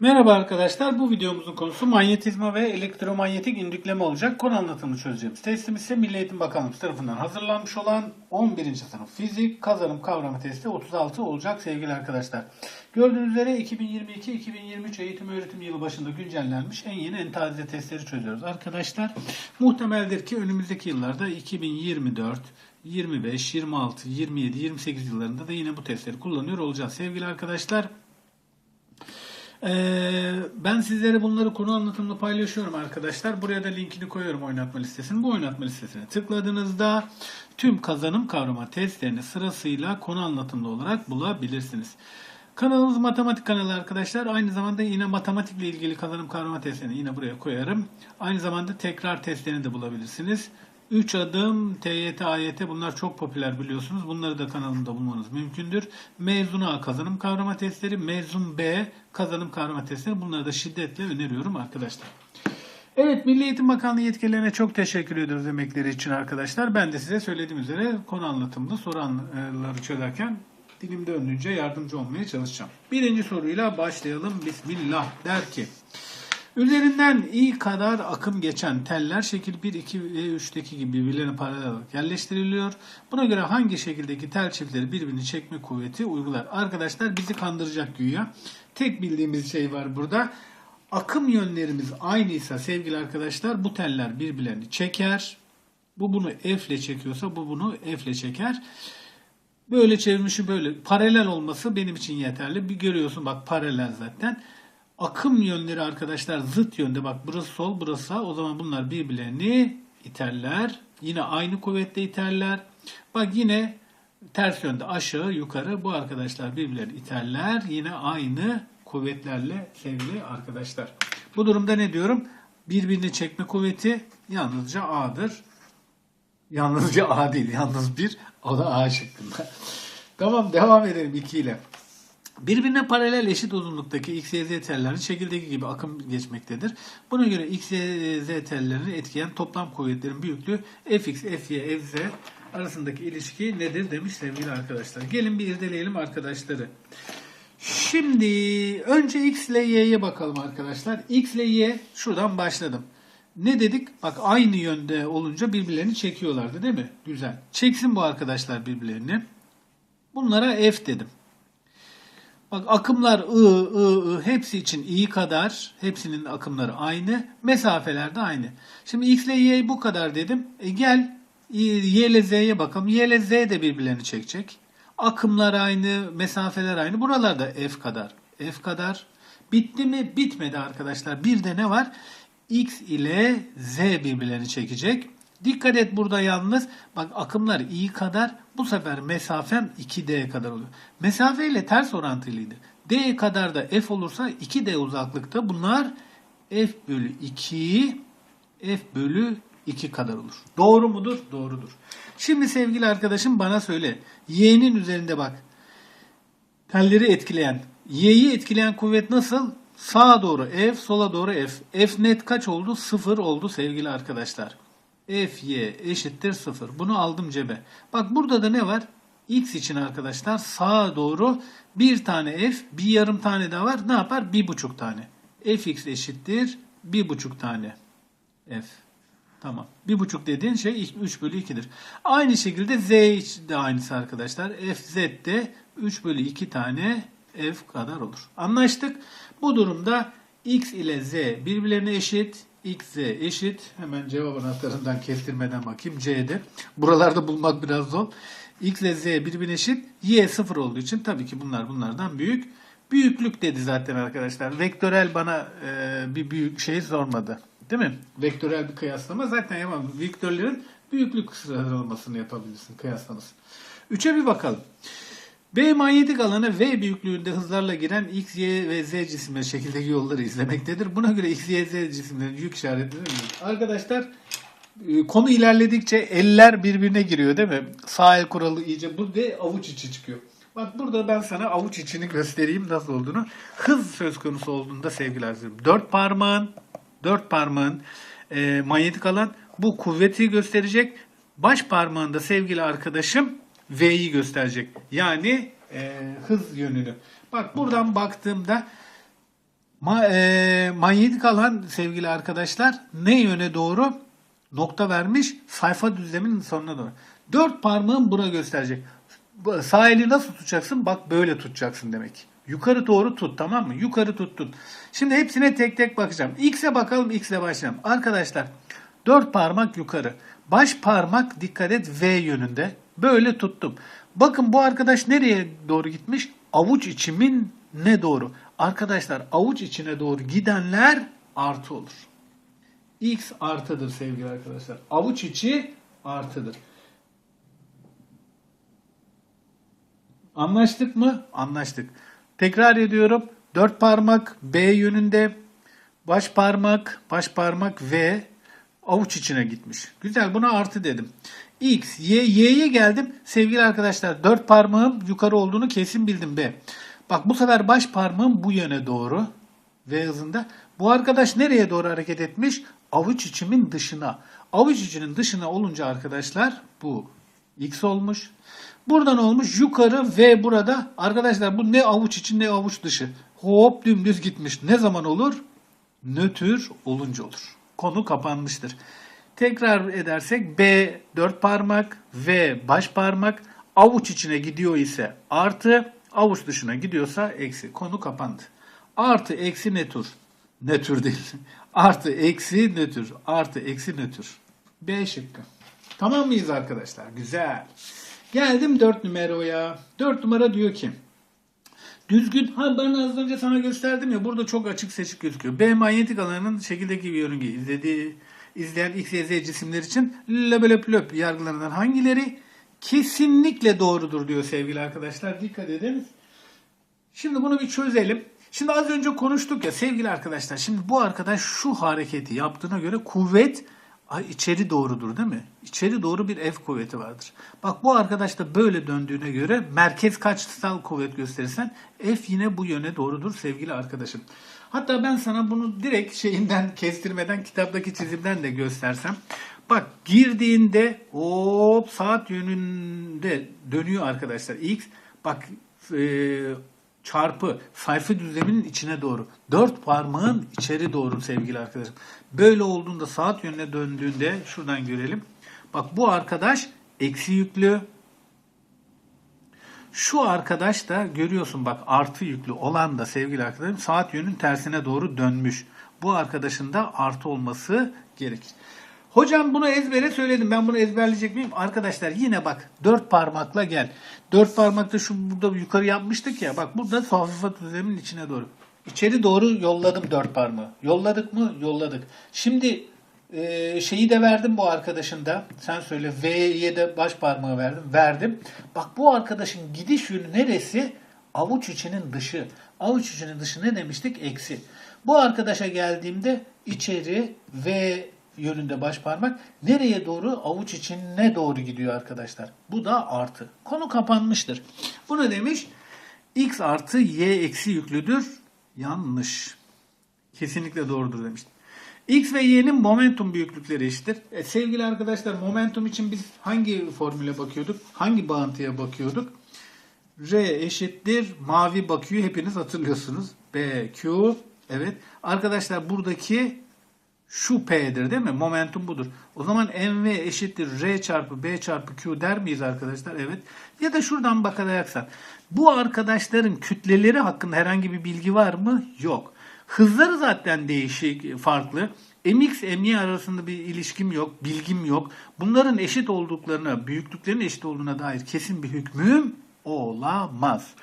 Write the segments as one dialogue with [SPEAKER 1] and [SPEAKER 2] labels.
[SPEAKER 1] Merhaba arkadaşlar. Bu videomuzun konusu manyetizma ve elektromanyetik indükleme olacak. Konu anlatımını çözeceğimiz testimiz ise Milli Eğitim Bakanlığı tarafından hazırlanmış olan 11. sınıf fizik kazanım kavramı testi 36 olacak sevgili arkadaşlar. Gördüğünüz üzere 2022-2023 eğitim öğretim yılı başında güncellenmiş en yeni en taze testleri çözüyoruz arkadaşlar. Muhtemeldir ki önümüzdeki yıllarda 2024, 25, 26, 27, 28 yıllarında da yine bu testleri kullanıyor olacağız sevgili arkadaşlar. Ee, ben sizlere bunları konu anlatımında paylaşıyorum arkadaşlar. Buraya da linkini koyuyorum oynatma listesinin. Bu oynatma listesine tıkladığınızda tüm kazanım kavrama testlerini sırasıyla konu anlatımlı olarak bulabilirsiniz. Kanalımız matematik kanalı arkadaşlar. Aynı zamanda yine matematikle ilgili kazanım kavrama testlerini yine buraya koyarım. Aynı zamanda tekrar testlerini de bulabilirsiniz. 3 adım, TYT, AYT bunlar çok popüler biliyorsunuz. Bunları da kanalımda bulmanız mümkündür. Mezun A kazanım kavrama testleri, mezun B kazanım kavrama testleri bunları da şiddetle öneriyorum arkadaşlar. Evet Milli Eğitim Bakanlığı yetkililerine çok teşekkür ediyoruz emekleri için arkadaşlar. Ben de size söylediğim üzere konu anlatımında soruları çözerken dilim döndüğünce yardımcı olmaya çalışacağım. Birinci soruyla başlayalım. Bismillah der ki Üzerinden i kadar akım geçen teller şekil 1, 2 ve 3'teki gibi birbirlerine paralel olarak yerleştiriliyor. Buna göre hangi şekildeki tel çiftleri birbirini çekme kuvveti uygular? Arkadaşlar bizi kandıracak güya. Tek bildiğimiz şey var burada. Akım yönlerimiz aynıysa sevgili arkadaşlar bu teller birbirlerini çeker. Bu bunu F ile çekiyorsa bu bunu F ile çeker. Böyle çevirmişi böyle. Paralel olması benim için yeterli. Bir görüyorsun bak paralel zaten. Akım yönleri arkadaşlar zıt yönde. Bak burası sol burası sağ. O zaman bunlar birbirlerini iterler. Yine aynı kuvvetle iterler. Bak yine ters yönde aşağı yukarı bu arkadaşlar birbirlerini iterler. Yine aynı kuvvetlerle sevgili arkadaşlar. Bu durumda ne diyorum? Birbirini çekme kuvveti yalnızca A'dır. Yalnızca A değil. Yalnız bir. O da A şıkkında. tamam devam edelim 2 ile. Birbirine paralel eşit uzunluktaki X, Y, Z tellerin şekildeki gibi akım geçmektedir. Buna göre X, tellerini etkileyen toplam kuvvetlerin büyüklüğü Fx, Fy, Fz arasındaki ilişki nedir demiş sevgili arkadaşlar. Gelin bir irdeleyelim arkadaşları. Şimdi önce X ile Y'ye bakalım arkadaşlar. X ile Y şuradan başladım. Ne dedik? Bak aynı yönde olunca birbirlerini çekiyorlardı değil mi? Güzel. Çeksin bu arkadaşlar birbirlerini. Bunlara F dedim. Bak akımlar I, I, I hepsi için I kadar. Hepsinin akımları aynı. Mesafeler de aynı. Şimdi X ile Y bu kadar dedim. E gel Y ile Z'ye bakalım. Y ile Z de birbirlerini çekecek. Akımlar aynı, mesafeler aynı. Buralarda F kadar. F kadar. Bitti mi? Bitmedi arkadaşlar. Bir de ne var? X ile Z birbirlerini çekecek. Dikkat et burada yalnız. Bak akımlar i kadar. Bu sefer mesafem 2d kadar oluyor. Mesafe ile ters orantılıydı. d kadar da f olursa 2d uzaklıkta bunlar f bölü 2 f bölü 2 kadar olur. Doğru mudur? Doğrudur. Şimdi sevgili arkadaşım bana söyle. Y'nin üzerinde bak. Telleri etkileyen. Y'yi etkileyen kuvvet nasıl? Sağa doğru F, sola doğru F. F net kaç oldu? 0 oldu sevgili arkadaşlar. Fy eşittir 0. Bunu aldım cebe. Bak burada da ne var? X için arkadaşlar sağa doğru bir tane f, bir yarım tane daha var. Ne yapar? Bir buçuk tane. fx eşittir bir buçuk tane f. Tamam. Bir buçuk dediğin şey 3 bölü 2'dir. Aynı şekilde z de aynısı arkadaşlar. fz de 3 bölü 2 tane f kadar olur. Anlaştık. Bu durumda x ile z birbirlerine eşit x, eşit. Hemen cevap anahtarından kestirmeden bakayım. C'de. Buralarda bulmak biraz zor. x ile z birbirine eşit. y sıfır olduğu için tabii ki bunlar bunlardan büyük. Büyüklük dedi zaten arkadaşlar. Vektörel bana e, bir büyük şey sormadı. Değil mi? Vektörel bir kıyaslama. Zaten yapamam. Vektörlerin büyüklük sıralamasını yapabilirsin. Kıyaslaması. Üçe bir bakalım. B manyetik alanı V büyüklüğünde hızlarla giren X, Y ve Z cisimleri şekildeki yolları izlemektedir. Buna göre X, Y, Z cisimlerin yük işaretleri Arkadaşlar e, konu ilerledikçe eller birbirine giriyor değil mi? Sağ el kuralı iyice bu ve avuç içi çıkıyor. Bak burada ben sana avuç içini göstereyim nasıl olduğunu. Hız söz konusu olduğunda sevgili arkadaşlarım. Dört parmağın, dört parmağın e, manyetik alan bu kuvveti gösterecek. Baş parmağında sevgili arkadaşım V'yi gösterecek. Yani e, hız yönünü. Bak buradan baktığımda Ma e, manyetik alan sevgili arkadaşlar ne yöne doğru? Nokta vermiş sayfa düzleminin sonuna doğru. Dört parmağın buna gösterecek. Sağ eli nasıl tutacaksın? Bak böyle tutacaksın demek. Yukarı doğru tut tamam mı? Yukarı tut tut. Şimdi hepsine tek tek bakacağım. X'e bakalım X'e başlayalım. Arkadaşlar dört parmak yukarı. Baş parmak dikkat et V yönünde. Böyle tuttum. Bakın bu arkadaş nereye doğru gitmiş? Avuç içimin ne doğru? Arkadaşlar avuç içine doğru gidenler artı olur. X artıdır sevgili arkadaşlar. Avuç içi artıdır. Anlaştık mı? Anlaştık. Tekrar ediyorum. Dört parmak B yönünde. Baş parmak, baş parmak V avuç içine gitmiş. Güzel buna artı dedim. X, Y, Y'ye geldim. Sevgili arkadaşlar dört parmağım yukarı olduğunu kesin bildim B. Bak bu sefer baş parmağım bu yöne doğru. V hızında. Bu arkadaş nereye doğru hareket etmiş? Avuç içimin dışına. Avuç içinin dışına olunca arkadaşlar bu X olmuş. Buradan olmuş yukarı V burada. Arkadaşlar bu ne avuç içi ne avuç dışı. Hop dümdüz gitmiş. Ne zaman olur? Nötr olunca olur. Konu kapanmıştır. Tekrar edersek B dört parmak, V baş parmak, avuç içine gidiyor ise artı, avuç dışına gidiyorsa eksi. Konu kapandı. Artı eksi ne tür? Ne tür değil. Artı eksi ne tür? Artı eksi ne tür? B şıkkı. Tamam mıyız arkadaşlar? Güzel. Geldim 4 numaraya. 4 numara diyor ki Düzgün, ha ben az önce sana gösterdim ya burada çok açık seçik gözüküyor. B manyetik alanının şekildeki bir yörünge izlediği, izleyen X, cisimler için löp löp yargılarından hangileri kesinlikle doğrudur diyor sevgili arkadaşlar. Dikkat edin. Şimdi bunu bir çözelim. Şimdi az önce konuştuk ya sevgili arkadaşlar. Şimdi bu arkadaş şu hareketi yaptığına göre kuvvet içeri doğrudur değil mi? İçeri doğru bir F kuvveti vardır. Bak bu arkadaş da böyle döndüğüne göre merkez kaçsal kuvvet gösterirsen F yine bu yöne doğrudur sevgili arkadaşım. Hatta ben sana bunu direkt şeyinden kestirmeden kitaptaki çizimden de göstersem. Bak girdiğinde hop saat yönünde dönüyor arkadaşlar. X bak e, çarpı sayfa düzleminin içine doğru. Dört parmağın içeri doğru sevgili arkadaşım. Böyle olduğunda saat yönüne döndüğünde şuradan görelim. Bak bu arkadaş eksi yüklü. Şu arkadaş da görüyorsun bak artı yüklü olan da sevgili arkadaşım saat yönün tersine doğru dönmüş. Bu arkadaşın da artı olması gerekir. Hocam bunu ezbere söyledim. Ben bunu ezberleyecek miyim? Arkadaşlar yine bak dört parmakla gel. Dört parmakla şu burada yukarı yapmıştık ya. Bak burada safsat düzleminin içine doğru. İçeri doğru yolladım dört parmağı. Yolladık mı? Yolladık. Şimdi e, şeyi de verdim bu arkadaşın da. Sen söyle. V'ye de baş parmağı verdim. Verdim. Bak bu arkadaşın gidiş yönü neresi? Avuç içinin dışı. Avuç içinin dışı ne demiştik? Eksi. Bu arkadaşa geldiğimde içeri ve yönünde baş parmak nereye doğru? Avuç içine doğru gidiyor arkadaşlar. Bu da artı. Konu kapanmıştır. Bu ne demiş? X artı Y eksi yüklüdür. Yanlış. Kesinlikle doğrudur demiştim. X ve Y'nin momentum büyüklükleri eşittir. E, sevgili arkadaşlar momentum için biz hangi formüle bakıyorduk? Hangi bağıntıya bakıyorduk? R eşittir mavi bakıyor hepiniz hatırlıyorsunuz. B, Q. Evet. Arkadaşlar buradaki şu P'dir değil mi? Momentum budur. O zaman mv eşittir R çarpı B çarpı Q der miyiz arkadaşlar? Evet. Ya da şuradan bakacaksan. Bu arkadaşların kütleleri hakkında herhangi bir bilgi var mı? Yok. Hızları zaten değişik, farklı. mx, my arasında bir ilişkim yok, bilgim yok. Bunların eşit olduklarına, büyüklüklerin eşit olduğuna dair kesin bir hükmüm olamaz.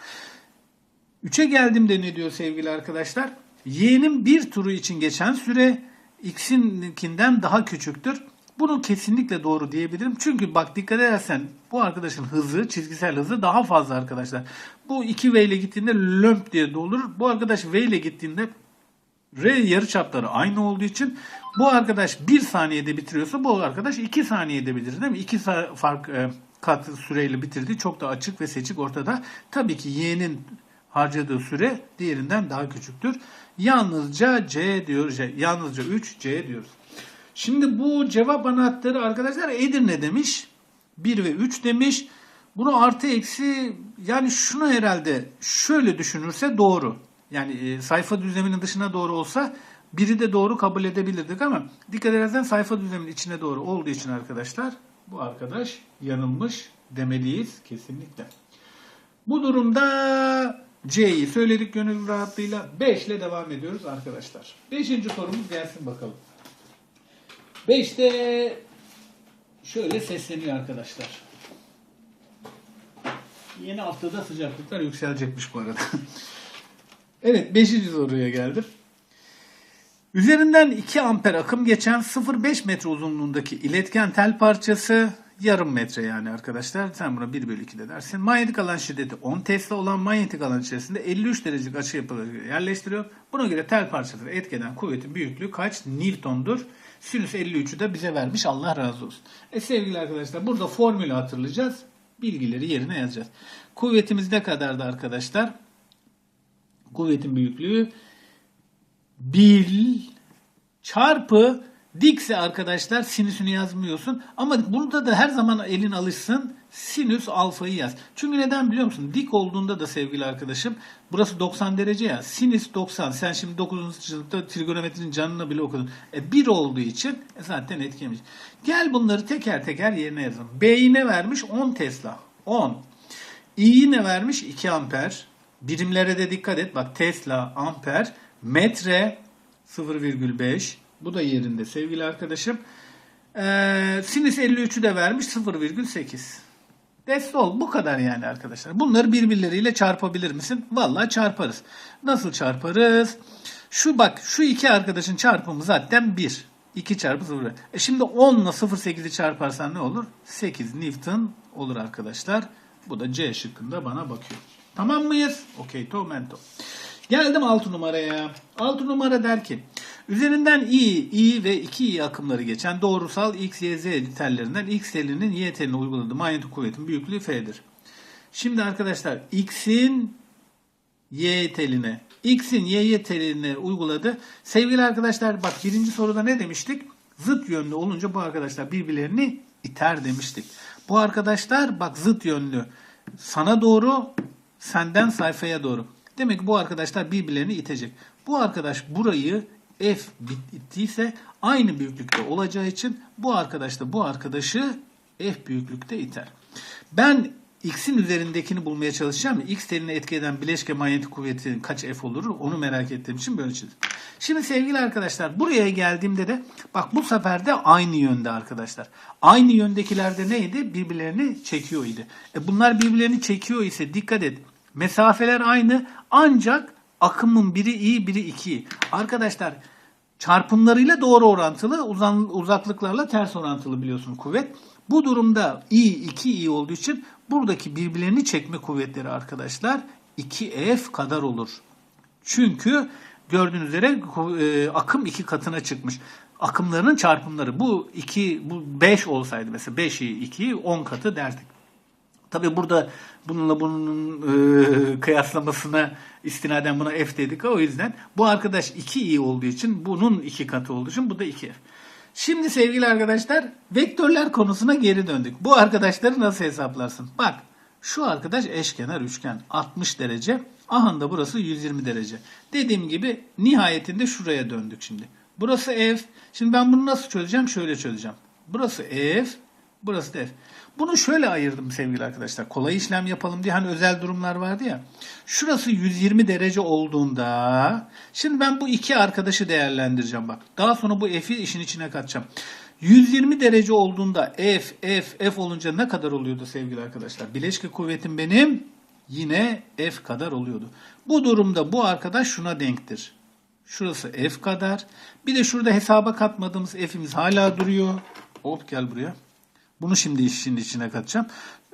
[SPEAKER 1] 3'e geldiğimde ne diyor sevgili arkadaşlar? Y'nin bir turu için geçen süre x'inkinden daha küçüktür. Bunu kesinlikle doğru diyebilirim. Çünkü bak dikkat edersen bu arkadaşın hızı, çizgisel hızı daha fazla arkadaşlar. Bu 2V ile gittiğinde lömp diye dolur. Bu arkadaş V ile gittiğinde R yarıçapları aynı olduğu için bu arkadaş 1 saniyede bitiriyorsa bu arkadaş 2 saniyede bitirir değil mi? 2 fark e, kat süreyle bitirdiği çok da açık ve seçik ortada. Tabii ki Y'nin harcadığı süre diğerinden daha küçüktür. Yalnızca C diyoruz. Yalnızca 3 C diyoruz. Şimdi bu cevap anahtarı arkadaşlar Edirne demiş. 1 ve 3 demiş. Bunu artı eksi yani şunu herhalde şöyle düşünürse doğru. Yani e, sayfa düzleminin dışına doğru olsa biri de doğru kabul edebilirdik ama dikkat edersen sayfa düzleminin içine doğru olduğu için arkadaşlar bu arkadaş yanılmış demeliyiz kesinlikle. Bu durumda C'yi söyledik gönül rahatlığıyla 5 ile devam ediyoruz arkadaşlar. Beşinci sorumuz gelsin bakalım. 5'te şöyle sesleniyor arkadaşlar. Yeni haftada sıcaklıklar yükselecekmiş bu arada. evet 5. soruya geldim. Üzerinden 2 amper akım geçen 0,5 metre uzunluğundaki iletken tel parçası yarım metre yani arkadaşlar. Sen buna 1 bölü 2 de dersin. Manyetik alan şiddeti 10 Tesla olan manyetik alan içerisinde 53 derecelik açı yapıları yerleştiriyor. Buna göre tel parçaları etkeden kuvvetin büyüklüğü kaç Newton'dur? Sinüs 53'ü de bize vermiş Allah razı olsun. E sevgili arkadaşlar burada formülü hatırlayacağız. Bilgileri yerine yazacağız. Kuvvetimiz ne kadardı arkadaşlar? Kuvvetin büyüklüğü 1 çarpı dikse arkadaşlar sinüsünü yazmıyorsun. Ama burada da her zaman elin alışsın sinüs alfayı yaz. Çünkü neden biliyor musun? Dik olduğunda da sevgili arkadaşım burası 90 derece ya. Sinüs 90. Sen şimdi 9. sınıfta trigonometrinin canını bile okudun. E 1 olduğu için e zaten etkilemiş. Gel bunları teker teker yerine yazalım. B'yi ne vermiş? 10 Tesla. 10. İ'yi ne vermiş? 2 amper. Birimlere de dikkat et. Bak Tesla, amper, metre 0,5. Bu da yerinde sevgili arkadaşım. Ee, sinüs 53'ü de vermiş 0,8. Destol bu kadar yani arkadaşlar. Bunları birbirleriyle çarpabilir misin? Vallahi çarparız. Nasıl çarparız? Şu bak şu iki arkadaşın çarpımı zaten 1. 2 çarpı 0. E şimdi 10 ile 0,8'i çarparsan ne olur? 8 Newton olur arkadaşlar. Bu da C şıkkında bana bakıyor. Tamam mıyız? Okey to mento. Geldim 6 numaraya. 6 numara der ki üzerinden I, I ve 2I akımları geçen doğrusal X, Y, Z tellerinden X telinin Y teline uyguladığı manyetik kuvvetin büyüklüğü F'dir. Şimdi arkadaşlar X'in Y teline, X'in Y teline uyguladı. Sevgili arkadaşlar bak birinci soruda ne demiştik? Zıt yönlü olunca bu arkadaşlar birbirlerini iter demiştik. Bu arkadaşlar bak zıt yönlü. Sana doğru, senden sayfaya doğru. Demek ki bu arkadaşlar birbirlerini itecek. Bu arkadaş burayı F ittiyse aynı büyüklükte olacağı için bu arkadaş da bu arkadaşı F büyüklükte iter. Ben X'in üzerindekini bulmaya çalışacağım. X teline etki eden bileşke manyetik kuvveti kaç F olur onu merak ettiğim için böyle çizdim. Şimdi sevgili arkadaşlar buraya geldiğimde de bak bu sefer de aynı yönde arkadaşlar. Aynı yöndekilerde neydi? Birbirlerini çekiyor idi. E bunlar birbirlerini çekiyor ise dikkat et. Mesafeler aynı ancak akımın biri iyi biri iki. Arkadaşlar çarpımlarıyla doğru orantılı uzan, uzaklıklarla ters orantılı biliyorsun kuvvet. Bu durumda i 2 i olduğu için buradaki birbirlerini çekme kuvvetleri arkadaşlar 2f kadar olur. Çünkü gördüğünüz üzere e, akım iki katına çıkmış. Akımlarının çarpımları bu 2 bu 5 olsaydı mesela 5'i 2'yi 10 katı derdik. Tabi burada bununla bunun e, kıyaslamasına istinaden buna f dedik. O yüzden bu arkadaş 2 i olduğu için bunun 2 katı olduğu için bu da 2f. Şimdi sevgili arkadaşlar vektörler konusuna geri döndük. Bu arkadaşları nasıl hesaplarsın? Bak şu arkadaş eşkenar üçgen 60 derece. Aha da burası 120 derece. Dediğim gibi nihayetinde şuraya döndük şimdi. Burası f. Şimdi ben bunu nasıl çözeceğim? Şöyle çözeceğim. Burası f. Burası da f. Bunu şöyle ayırdım sevgili arkadaşlar. Kolay işlem yapalım diye hani özel durumlar vardı ya. Şurası 120 derece olduğunda şimdi ben bu iki arkadaşı değerlendireceğim bak. Daha sonra bu f'i işin içine katacağım. 120 derece olduğunda f, f, f olunca ne kadar oluyordu sevgili arkadaşlar? Bileşke kuvvetim benim yine f kadar oluyordu. Bu durumda bu arkadaş şuna denktir. Şurası f kadar. Bir de şurada hesaba katmadığımız f'imiz hala duruyor. Hop gel buraya. Bunu şimdi işin içine katacağım.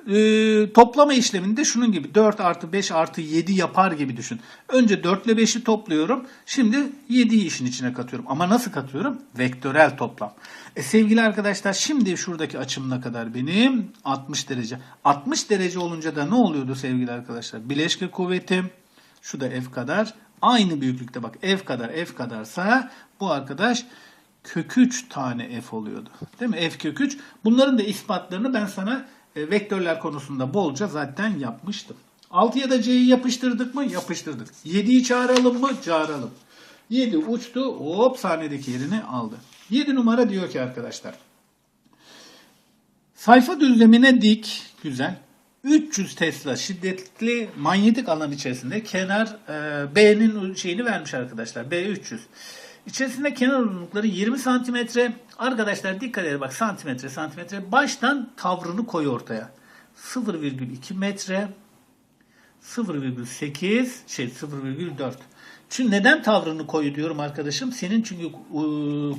[SPEAKER 1] Ee, toplama işleminde şunun gibi 4 artı 5 artı 7 yapar gibi düşün. Önce 4 ile 5'i topluyorum. Şimdi 7'yi işin içine katıyorum. Ama nasıl katıyorum? Vektörel toplam. E, sevgili arkadaşlar şimdi şuradaki açım ne kadar benim? 60 derece. 60 derece olunca da ne oluyordu sevgili arkadaşlar? Bileşke kuvvetim şu da F kadar. Aynı büyüklükte bak F kadar F kadarsa bu arkadaş kök 3 tane f oluyordu. Değil mi? f kök 3. Bunların da ispatlarını ben sana e, vektörler konusunda bolca zaten yapmıştım. 6'ya da C'yi yapıştırdık mı? Yapıştırdık. 7'yi çağıralım mı? Çağıralım. 7 uçtu. Hop sahnedeki yerini aldı. 7 numara diyor ki arkadaşlar. Sayfa düzlemine dik. Güzel. 300 Tesla şiddetli manyetik alan içerisinde kenar e, B'nin şeyini vermiş arkadaşlar. B 300. İçerisinde kenar uzunlukları 20 santimetre. Arkadaşlar dikkat edin bak santimetre santimetre. Baştan tavrını koy ortaya. 0,2 metre 0,8 şey 0,4. Çünkü neden tavrını koyu diyorum arkadaşım? Senin çünkü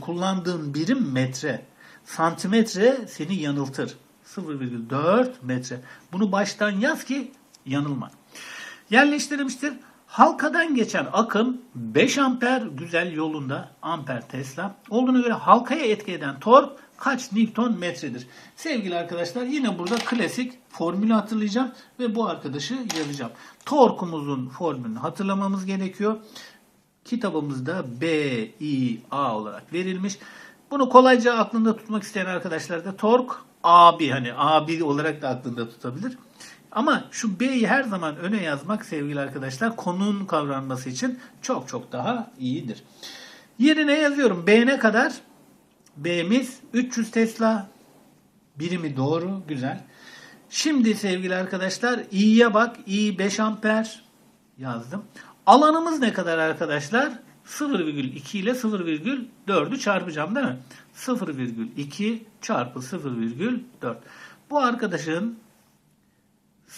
[SPEAKER 1] kullandığın birim metre. Santimetre seni yanıltır. 0,4 metre. Bunu baştan yaz ki yanılma. Yerleştirilmiştir. Halkadan geçen akım 5 amper güzel yolunda amper Tesla. Olduğuna göre halkaya etki eden tork kaç Newton metredir? Sevgili arkadaşlar yine burada klasik formülü hatırlayacağım ve bu arkadaşı yazacağım. Torkumuzun formülünü hatırlamamız gerekiyor. Kitabımızda BIA olarak verilmiş. Bunu kolayca aklında tutmak isteyen arkadaşlar da tork AB hani AB olarak da aklında tutabilir. Ama şu B'yi her zaman öne yazmak sevgili arkadaşlar konunun kavranması için çok çok daha iyidir. Yerine yazıyorum. B ne kadar? B'miz 300 Tesla. Birimi doğru. Güzel. Şimdi sevgili arkadaşlar i'ye bak. i 5 amper yazdım. Alanımız ne kadar arkadaşlar? 0,2 ile 0,4'ü çarpacağım değil mi? 0,2 çarpı 0,4. Bu arkadaşın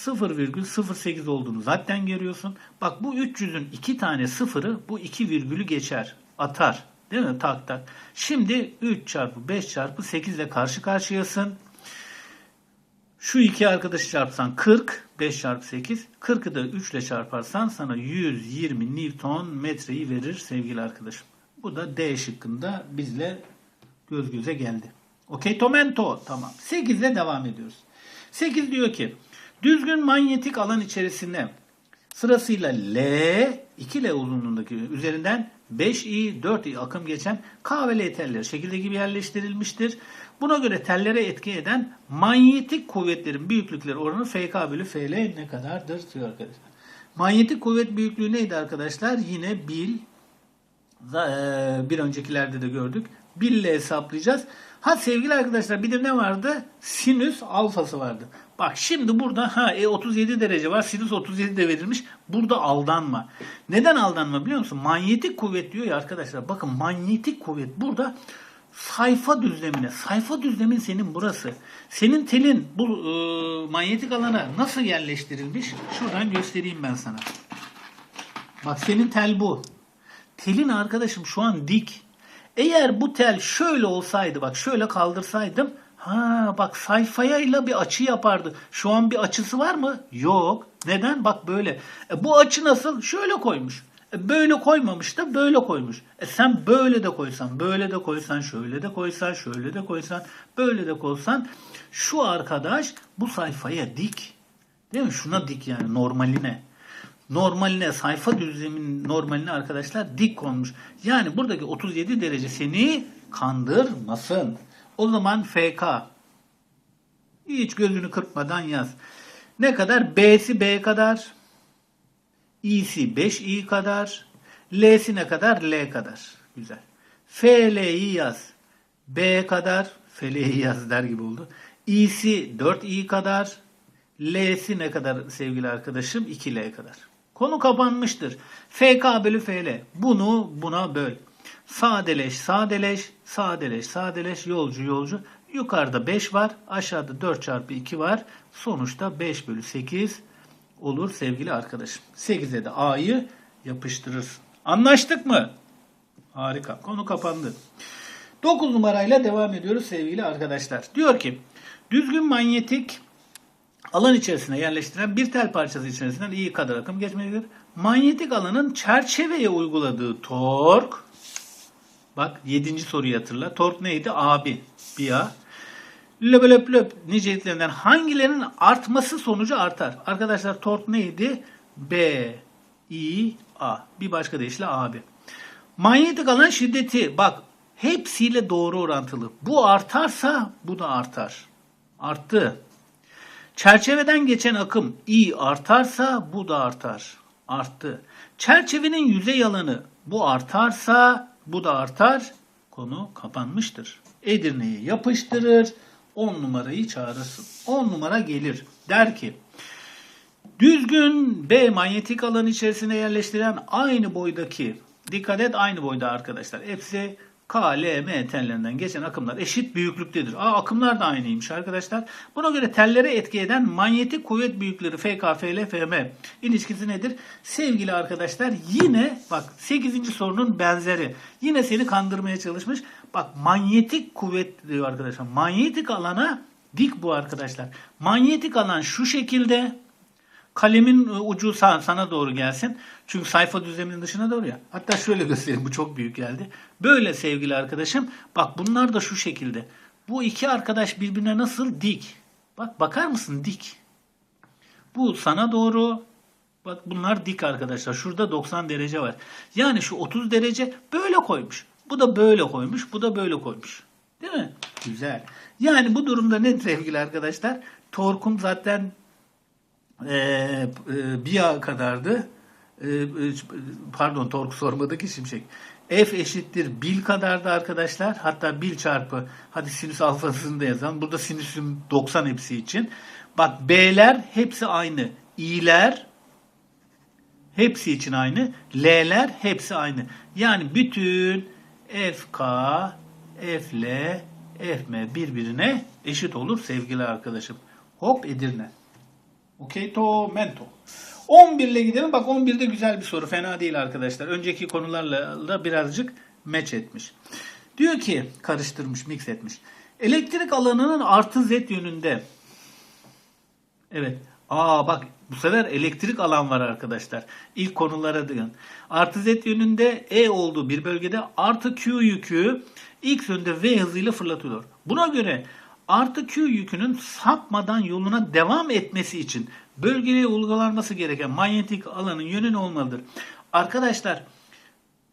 [SPEAKER 1] 0,08 olduğunu zaten görüyorsun. Bak bu 300'ün iki tane sıfırı bu iki virgülü geçer. Atar. Değil mi? Tak tak. Şimdi 3 çarpı 5 çarpı 8 ile karşı karşıyasın. Şu iki arkadaşı çarpsan 40, 5 çarpı 8. 40'ı da 3 ile çarparsan sana 120 Newton metreyi verir sevgili arkadaşım. Bu da D şıkkında bizle göz göze geldi. Okey tomento. Tamam. 8 ile devam ediyoruz. 8 diyor ki düzgün manyetik alan içerisinde sırasıyla L 2L uzunluğundaki üzerinden 5i 4i akım geçen K ve L telleri şekilde gibi yerleştirilmiştir. Buna göre tellere etki eden manyetik kuvvetlerin büyüklükleri oranı FK bölü FL ne kadardır diyor arkadaşlar. Manyetik kuvvet büyüklüğü neydi arkadaşlar? Yine bil e, bir öncekilerde de gördük. Bil ile hesaplayacağız. Ha sevgili arkadaşlar bir de ne vardı? Sinüs alfası vardı. Bak şimdi burada ha e, 37 derece var. Sinüs 37 de verilmiş. Burada aldanma. Neden aldanma biliyor musun? Manyetik kuvvet diyor ya arkadaşlar. Bakın manyetik kuvvet burada sayfa düzlemine. Sayfa düzlemin senin burası. Senin telin bu e, manyetik alana nasıl yerleştirilmiş? Şuradan göstereyim ben sana. Bak senin tel bu. Telin arkadaşım şu an dik. Eğer bu tel şöyle olsaydı bak şöyle kaldırsaydım ha bak sayfaya ile bir açı yapardı. Şu an bir açısı var mı? Yok. Neden? Bak böyle. E, bu açı nasıl? Şöyle koymuş. E, böyle koymamış da böyle koymuş. E, sen böyle de koysan, böyle de koysan, şöyle de koysan, şöyle de koysan, böyle de koysan şu arkadaş bu sayfaya dik. Değil mi? Şuna dik yani normaline normaline sayfa düzlemin normaline arkadaşlar dik konmuş. Yani buradaki 37 derece seni kandırmasın. O zaman FK hiç gözünü kırpmadan yaz. Ne kadar? B'si B kadar. İ'si 5i kadar. L'si ne kadar? L kadar. Güzel. FL'yi yaz. B kadar. FL'yi yaz der gibi oldu. İ'si 4i kadar. L'si ne kadar sevgili arkadaşım? 2L kadar. Konu kapanmıştır. FK bölü FL. Bunu buna böl. Sadeleş, sadeleş, sadeleş, sadeleş, yolcu, yolcu. Yukarıda 5 var. Aşağıda 4 çarpı 2 var. Sonuçta 5 bölü 8 olur sevgili arkadaşım. 8'e de A'yı yapıştırırsın. Anlaştık mı? Harika. Konu kapandı. 9 numarayla devam ediyoruz sevgili arkadaşlar. Diyor ki düzgün manyetik alan içerisine yerleştiren bir tel parçası içerisinden iyi kadar akım geçmelidir. Manyetik alanın çerçeveye uyguladığı tork bak 7. soruyu hatırla. Tork neydi? Abi. Biya. Löp löp löp niceliklerinden hangilerinin artması sonucu artar? Arkadaşlar tork neydi? B, I, A. Bir başka deyişle abi. Manyetik alan şiddeti bak hepsiyle doğru orantılı. Bu artarsa bu da artar. Arttı. Çerçeveden geçen akım I artarsa bu da artar. Arttı. Çerçevenin yüzey alanı bu artarsa bu da artar. Konu kapanmıştır. Edirne'yi yapıştırır. 10 numarayı çağırırsın. 10 numara gelir. Der ki Düzgün B manyetik alan içerisine yerleştiren aynı boydaki dikkat et aynı boyda arkadaşlar. Hepsi K, L, M tellerinden geçen akımlar eşit büyüklüktedir. Aa, akımlar da aynıymış arkadaşlar. Buna göre tellere etki eden manyetik kuvvet büyükleri FK, FL, FM ilişkisi nedir? Sevgili arkadaşlar yine bak 8. sorunun benzeri. Yine seni kandırmaya çalışmış. Bak manyetik kuvvet diyor arkadaşlar. Manyetik alana dik bu arkadaşlar. Manyetik alan şu şekilde Kalemin e, ucu sana doğru gelsin. Çünkü sayfa düzleminin dışına doğru ya. Hatta şöyle göstereyim. Bu çok büyük geldi. Böyle sevgili arkadaşım. Bak bunlar da şu şekilde. Bu iki arkadaş birbirine nasıl dik. Bak bakar mısın dik. Bu sana doğru. Bak bunlar dik arkadaşlar. Şurada 90 derece var. Yani şu 30 derece böyle koymuş. Bu da böyle koymuş. Bu da böyle koymuş. Değil mi? Güzel. Yani bu durumda ne sevgili arkadaşlar? Torkun zaten e, e, bir A kadardı. E, e, pardon tork sormadı ki şimşek. F eşittir bil kadardı arkadaşlar. Hatta bil çarpı hadi sinüs alfasını da yazalım. Burada sinüsüm 90 hepsi için. Bak B'ler hepsi aynı. İ'ler hepsi için aynı. L'ler hepsi aynı. Yani bütün FK, FL, FM birbirine eşit olur sevgili arkadaşım. Hop Edirne. Okey to mento. 11 ile gidelim. Bak 11'de güzel bir soru. Fena değil arkadaşlar. Önceki konularla da birazcık meç etmiş. Diyor ki karıştırmış, mix etmiş. Elektrik alanının artı z yönünde. Evet. Aa bak bu sefer elektrik alan var arkadaşlar. İlk konulara diyor. Artı z yönünde E olduğu bir bölgede artı Q yükü X yönde V hızıyla fırlatılıyor. Buna göre artı Q yükünün sapmadan yoluna devam etmesi için bölgeye uygulanması gereken manyetik alanın yönü ne olmalıdır? Arkadaşlar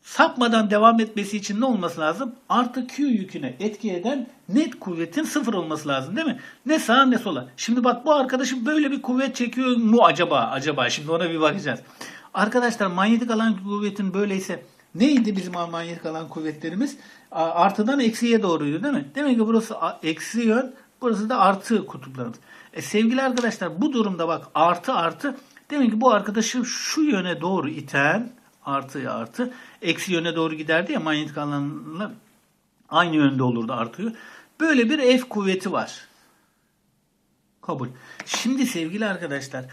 [SPEAKER 1] sapmadan devam etmesi için ne olması lazım? Artı Q yüküne etki eden net kuvvetin sıfır olması lazım değil mi? Ne sağa ne sola. Şimdi bak bu arkadaşım böyle bir kuvvet çekiyor mu acaba? Acaba şimdi ona bir bakacağız. Arkadaşlar manyetik alan kuvvetin böyleyse neydi bizim manyetik alan kuvvetlerimiz? Artıdan eksiye doğruydu değil mi? Demek ki burası eksi yön, burası da artı kutuplarımız. E sevgili arkadaşlar bu durumda bak artı artı demek ki bu arkadaşı şu yöne doğru iten artı artı eksi yöne doğru giderdi ya manyetik alanla aynı yönde olurdu artıyor. Böyle bir F kuvveti var. Kabul. Şimdi sevgili arkadaşlar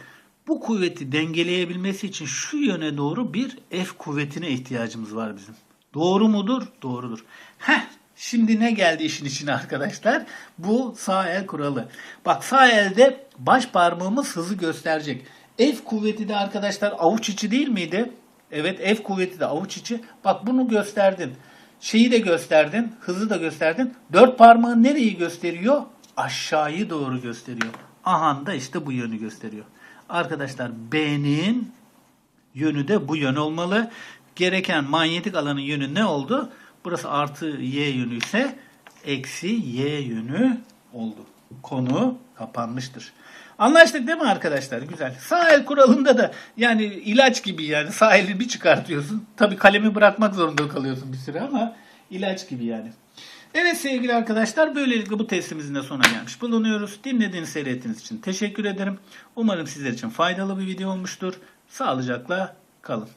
[SPEAKER 1] bu kuvveti dengeleyebilmesi için şu yöne doğru bir F kuvvetine ihtiyacımız var bizim. Doğru mudur? Doğrudur. Heh, şimdi ne geldi işin içine arkadaşlar? Bu sağ el kuralı. Bak sağ elde baş parmağımız hızı gösterecek. F kuvveti de arkadaşlar avuç içi değil miydi? Evet F kuvveti de avuç içi. Bak bunu gösterdin. Şeyi de gösterdin. Hızı da gösterdin. Dört parmağın nereyi gösteriyor? Aşağıyı doğru gösteriyor. Aha da işte bu yönü gösteriyor. Arkadaşlar B'nin yönü de bu yön olmalı. Gereken manyetik alanın yönü ne oldu? Burası artı y yönü ise eksi y yönü oldu. Konu kapanmıştır. Anlaştık değil mi arkadaşlar? Güzel. Sağ el kuralında da yani ilaç gibi yani sağ eli bir çıkartıyorsun. Tabi kalemi bırakmak zorunda kalıyorsun bir süre ama ilaç gibi yani. Evet sevgili arkadaşlar böylelikle bu testimizin de sonuna gelmiş bulunuyoruz. Dinlediğiniz seyrettiğiniz için teşekkür ederim. Umarım sizler için faydalı bir video olmuştur. Sağlıcakla kalın.